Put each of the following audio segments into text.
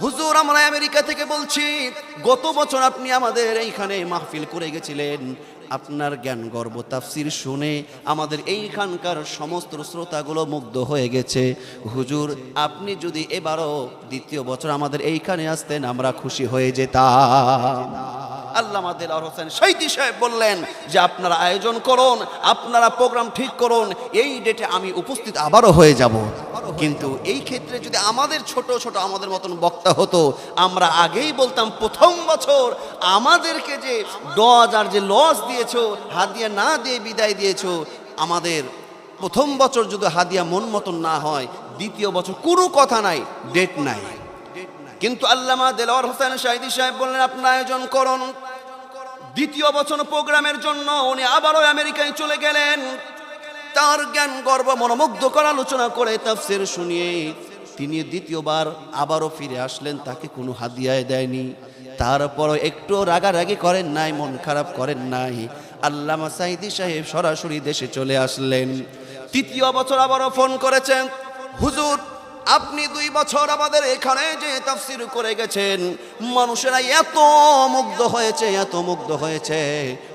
হুজুর, আমরা আমেরিকা থেকে বলছি, গত বছর আপনি আমাদের এইখানে মাহফিল করে গেছিলেন। আপনার জ্ঞান, গর্ব, তাফসির শুনে আমাদের এইখানকার সমস্ত শ্রোতাগুলো মুগ্ধ হয়ে গেছে। হুজুর, আপনি যদি এবারও দ্বিতীয় বছর আমাদের এইখানে আসতেন, আমরা খুশি হয়ে যেতাম। আল্লামা হোসেন শহীদি সাহেব বললেন যে, আপনারা আয়োজন করুন, আপনারা প্রোগ্রাম ঠিক করুন, এই ডেটে আমি উপস্থিত আবারও হয়ে যাব। কিন্তু এই ক্ষেত্রে যদি আমাদের ছোট ছোট, আমাদের মতন বক্তা হতো, আমরা আগেই বলতাম, প্রথম বছর আমাদেরকে যে ডজ আর যে লস দিয়েছ, হাদিয়া না দিয়ে বিদায় দিয়েছ, আমাদের প্রথম বছর যদি হাদিয়া মন মতন না হয়, দ্বিতীয় বছর কোনো কথা নাই ডেট নাই। কিন্তু আল্লামা দেলোয়ার হোসেন শাহিদি সাহেব বললেন, আপনার আয়োজন করুন। দ্বিতীয় বছর প্রোগ্রামের জন্য উনি আবারও আমেরিকায় চলে গেলেন। তার জ্ঞান, গর্ব, মনোমুগ্ধকর আলোচনা করে তাফসির শুনিয়ে তিনি দ্বিতীয়বার আবারও ফিরে আসলেন, তাকে কোনো হাদিয়ায় দেয়নি। তারপরও একটু রাগারাগি করেন নাই, মন খারাপ করেন নাই। আল্লামা সাইদি সাহেব সরাসরি দেশে চলে আসলেন। তৃতীয় বছর আবারও ফোন করেছেন, হুজুর আপনি দুই বছর আমাদের এখানে যে তাফসির করে গেছেন, মানুষেরা এত মুগ্ধ হয়েছে, এত মুগ্ধ হয়েছে।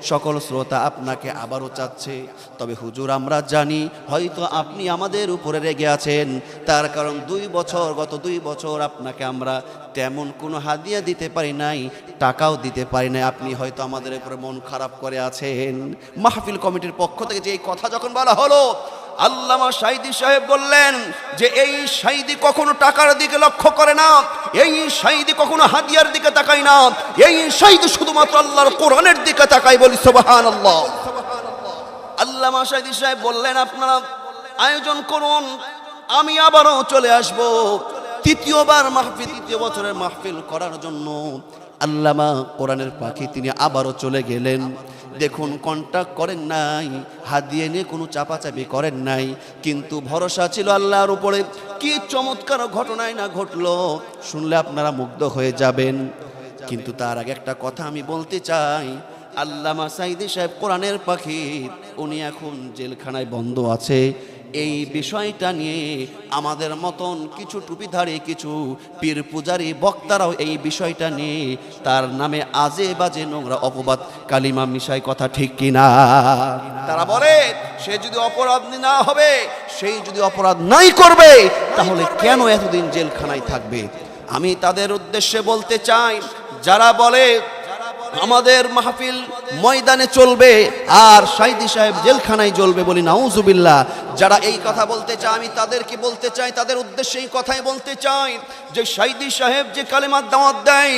সকল শ্রোতা আপনাকে আবারও চাচ্ছে। তবে হুজুর, আমরা জানি, হয়তো আপনি আমাদের উপরে রেগে আছেন। তার কারণ দুই বছর, গত দুই বছর আপনাকে আমরা তেমন কোনো হাদিয়া দিতে পারি নাই, টাকাও দিতে পারি নাই। আপনি হয়তো আমাদের উপরে মন খারাপ করে আছেন। মাহফিল কমিটির পক্ষ থেকে যে এই কথা যখন বলা হলো আল্লামা সাইদি সাহেব বললেন যে, এই সাইদি কখনো টাকার দিকে লক্ষ্য করে না, এই সাইদি কখনো হাদিয়ার দিকে তাকায় না, এই সাইদি শুধুমাত্র আল্লাহর কোরআনের দিকে তাকায় বলি সুবহান আল্লাহ আল্লামা সাইদি সাহেব বললেন, আপনারা আয়োজন করুন, আমি আবারও চলে আসব, তৃতীয়বার মাহফিল, তৃতীয় বছরের মাহফিল করার জন্য। আল্লামা কোরআনের পাখি তিনি আবারও চলে গেলেন। দেখুন কন্ট্যাক্ট করেন নাই, হাত দিয়ে নিয়ে কোনো চাপাচাপি করেন নাই, কিন্তু ভরসা ছিল আল্লাহর উপরে। কি চমৎকার ঘটনায় না ঘটলো, শুনলে আপনারা মুগ্ধ হয়ে যাবেন। কিন্তু তার আগে একটা কথা আমি বলতে চাই, আল্লামা সাইদি সাহেব কোরআনের পাখি, উনি এখন জেলখানায় বন্ধ আছে। এই বিষয়টা নিয়ে আমাদের মতন কিছু টুপিধারী, কিছু পীর পূজারী, বক্তারাও এই বিষয়টা নিয়ে তার নামে আজে বাজে নোংরা অপবাদ, কালিমা মিশাই কথা ঠিক কিনা? তারা বলে, সে যদি অপরাধ না হবে, সেই যদি অপরাধ নাই করবে, তাহলে কেন এতদিন জেলখানায় থাকবে? আমি তাদের উদ্দেশ্যে বলতে চাই, যারা বলে আমাদের মাহফিল ময়দানে চলবে আর সাইদি সাহেব জেলখানায় জ্বলবে বলি নাউজুবিল্লাহ। যারা এই কথা বলতে চায়, আমি তাদেরকে বলতে চাই, তাদের উদ্দেশ্যে এই কথাই বলতে চাই যে সাইদি সাহেব যে কালিমার দাওয়াত দেয়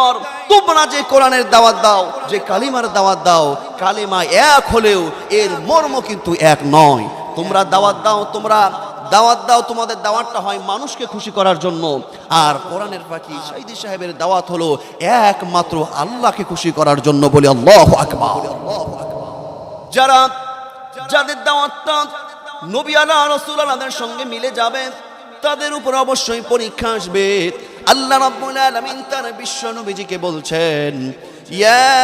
আর তোমরা যে কোরআনের দাওয়াত দাও, যে কালিমার দাওয়াত দাও কালিমা এক হলেও এর মর্ম কিন্তু এক নয়। তোমরা দাওয়াত দাও, তোমরা দাওয়াত দাও, তোমাদের দাওয়াতটা হয় মানুষকে খুশি করার জন্য। আর কোরআনের পাখি সাইদি সাহেবের দাওয়াত হলো একমাত্র আল্লাহকে খুশি করার জন্য বলে আল্লাহ আকমা যারা, যাদের দাওয়াতটা নবী আলা রসুল আলাদের সঙ্গে মিলে যাবে, তাদের উপর অবশ্যই পরীক্ষা আসবে। আল্লাহ রাব্বুল আলামিন তার বিশ্ব নবীজিকে বলছেন, ইয়া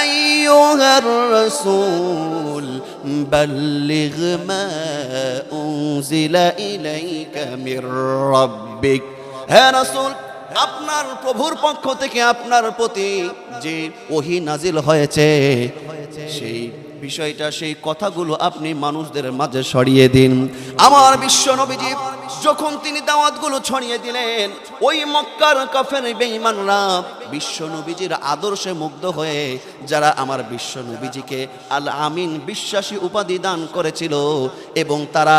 আইয়ুহার রাসূল بلغ ما أنزل إليك من ربك হ্যাঁ রাসূল আপনার প্রভুর পক্ষ থেকে আপনার প্রতি যে ওহি নাজিল হয়েছে সেই বিষয়টা সেই কথাগুলো আপনি মানুষদের মাঝে ছড়িয়ে দিন আমার বিশ্ব নবীজি যখন তিনি দাওয়াতগুলো ছড়িয়ে দিলেন ওই মক্কার কাফের বেঈমানরা বিশ্ব নবীজির আদর্শে মুগ্ধ হয়ে যারা আমার বিশ্ব নবীজিকে আল আমিন বিশ্বাসী উপাধি দান করেছিল এবং তারা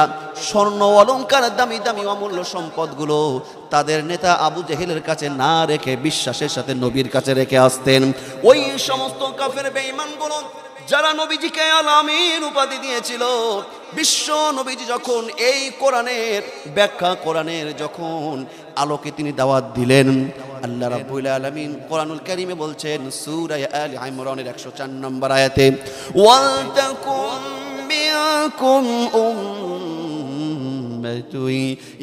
স্বর্ণ অলঙ্কার দামি দামি অমূল্য সম্পদগুলো তাদের নেতা আবু জেহেলের কাছে না রেখে বিশ্বাসের সাথে নবীর কাছে রেখে আসতেন। ওই সমস্ত কাফের বেঈমানগুলো যারা নবীজিকে আলামিন উপাধি দিয়েছিল, বিশ্ব নবীজি যখন এই কোরআনের ব্যাখ্যা, কোরআনের যখন আলোকে তিনি দাওয়াত দিলেন, আল্লাহ রাব্বুল আলামিন কোরআনুল কারীমে বলছেন, সূরা আল ইমরানের 104 নম্বর আয়াতে, ওয়াল তাকুম মিনকুম উম্মাতুন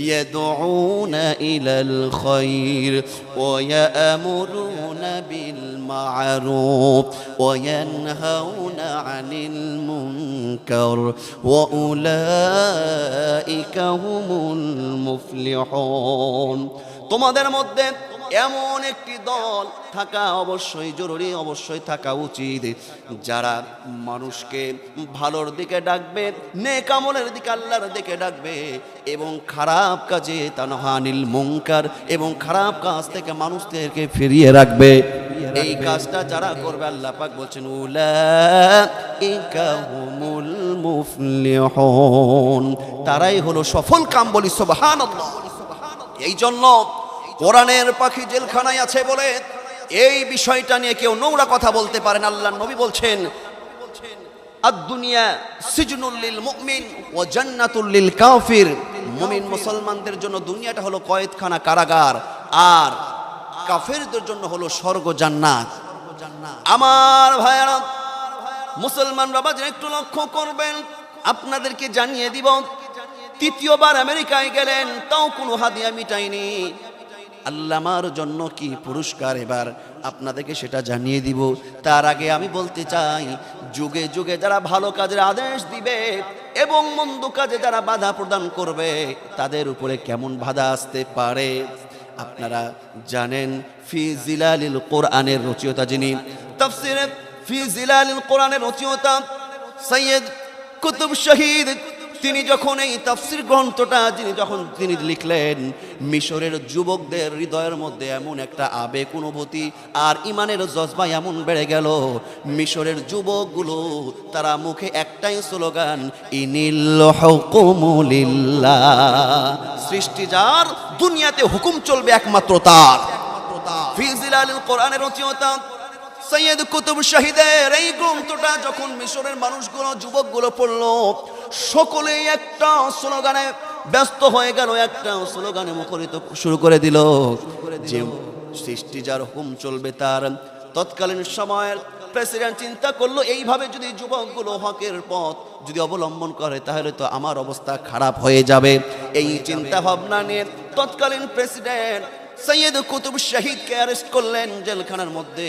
ইয়াদউনা ইলাল খায়র ওয়া ইয়ামুরুনা বিল মা'রুফ, ওয়া ইয়ানহাউনা عن المنكر وأولئك هم المفلحون তোমাদের মধ্যে এমন একটি দল থাকা অবশ্যই জরুরি, অবশ্যই থাকা উচিত। যারা মানুষকে ভালোর দিকে ডাকবে নেকামলের দিকে আল্লাহর দিকে ডাকবে, এবং খারাপ কাজে তানহানিল মুঙ্কার এবং খারাপ কাজ থেকে মানুষদেরকে ফিরিয়ে রাখবে, এই কাজটা যারা করবে, আল্লাহ পাক বলছেন হুমুল তারাই হলো সফল কাম বলি, সুবহানাল্লাহ। এই জন্য কোরআনের পাখি জেলখানায় আছে বলে এই বিষয়টা নিয়ে কেউ নোংরা কথা বলতে পারেন আল্লাহ নবী বলছেন সিজনুল্লিল কাফির। মুসলমানদের জন্য দুনিয়াটা হলো কারাগার আর কাফেরদের জন্য স্বর্গ জান্নাত। আমার একটু লক্ষ্য করবেন, আপনাদেরকে জানিয়ে দিব, তৃতীয়বার আমেরিকায় গেলেন, তাও কোনো হাদিয়া মিটাইনি আল্লামার জন্য কি পুরস্কার? এবার আপনাদেরকে সেটা জানিয়ে দিব। তার আগে আমি বলতে চাই, যুগে যুগে যারা ভালো কাজের আদেশ দিবে এবং মন্দ কাজে যারা বাধা প্রদান করবে, তাদের উপরে কেমন বাধা আসতে পারে? আপনারা জানেন ফি জিলালিল কোরআনের রচয়িতা যিনি, তাফসিরে ফি জিলালিল কোরআনের রচয়িতা সৈয়দ কুতুব শহীদ তিনি যখন এই তাফসির গ্রন্থটা যিনি যখন তিনি লিখলেন, মিশরের যুবকদের হৃদয়ের মধ্যে এমন একটা আবেগ অনুভূতি আর ইমানের জজবা এমন বেড়ে গেল, মিশরের যুবকগুলো তারা মুখে একটাই স্লোগান, ইনিল সৃষ্টি যার দুনিয়াতে হুকুম চলবে একমাত্র তার। ফিজিলাল কোরআনের রচয়িতা সৈয়দ কুতুব শাহিদের এই গ্রন্থটা যখন মিশরের মানুষগুলো যুবকগুলো পড়ল সকলেই একটা স্লোগানে ব্যস্ত হয়ে গেল একটা স্লোগানে মুখরিত শুরু করে দিল যে সৃষ্টি যার হুম চলবে তার। তৎকালীন সময়ের প্রেসিডেন্ট চিন্তা করল এইভাবে যদি যুবকগুলো হকের পথ যদি অবলম্বন করে তাহলে তো আমার অবস্থা খারাপ হয়ে যাবে। এই চিন্তা ভাবনা নিয়ে তৎকালীন প্রেসিডেন্ট সৈয়দ কুতুব শাহিদকে অ্যারেস্ট করলেন জেলখানার মধ্যে।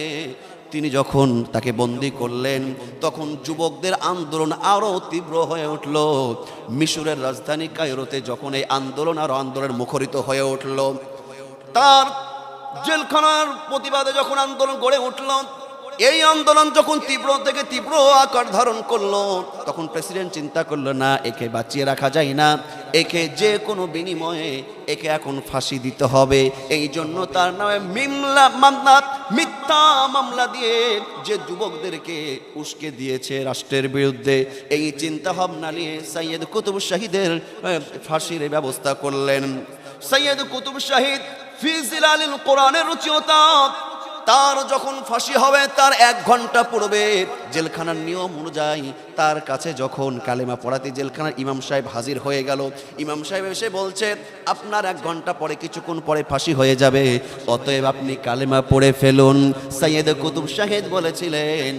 তিনি যখন তাকে বন্দি করলেন, তখন যুবকদের আন্দোলন আরও তীব্র হয়ে উঠল। মিশরের রাজধানী কায়রোতে যখন এই আন্দোলন আরও আন্দোলন মুখরিত হয়ে উঠল, তার জেলখানার প্রতিবাদে যখন আন্দোলন গড়ে উঠল, এই আন্দোলন যখন তীব্র থেকে তীব্র আকার ধারণ করল, তখন প্রেসিডেন্ট চিন্তা করল, না, একে বাঁচিয়ে রাখা যায় না। একে যে কোনো বিনিময়ে একে এখন ফাঁসি দিতে হবে। এই জন্য তার নামে মিমলা মামলা, মিথ্যা মামলা দিয়ে যে যুবকদেরকে উস্কে দিয়েছে রাষ্ট্রের বিরুদ্ধে, এই চিন্তা ভাবনা নিয়ে সৈয়দ কুতুব শাহিদের ফাঁসির ব্যবস্থা করলেন। সৈয়দ কুতুব শাহিদ ফিজিলালিল কোরআনের রুচিয়তা তার যখন ফাঁসি হবে, তার এক ঘণ্টা পূর্বে জেলখানার নিয়ম অনুযায়ী তার কাছে যখন কালেমা পড়াতে জেলখানার ইমাম সাহেব হাজির হয়ে গেল, ইমাম সাহেব এসে বলছে, আপনার এক ঘণ্টা পরে, কিছুক্ষণ পরে ফাঁসি হয়ে যাবে। অতএব আপনি কালেমা পড়ে ফেলুন। সৈয়দ কুতুব শাহেদ বলেছিলেন,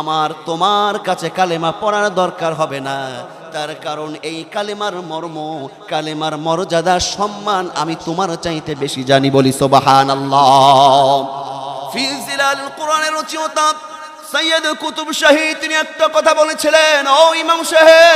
আমার তোমার কাছে কালেমা পড়ার দরকার হবে না। তার কারণ এই কালেমার মর্ম, কালেমার মর্যাদা, সম্মান আমি তোমার চাইতে বেশি জানি বলি সোবাহান আল্লাহ ফি জিলাল কোরআনের রচয়িতা সৈয়দ কুতুব শাহী তিনি একটা কথা বলেছিলেন ও ইমাম সাহেব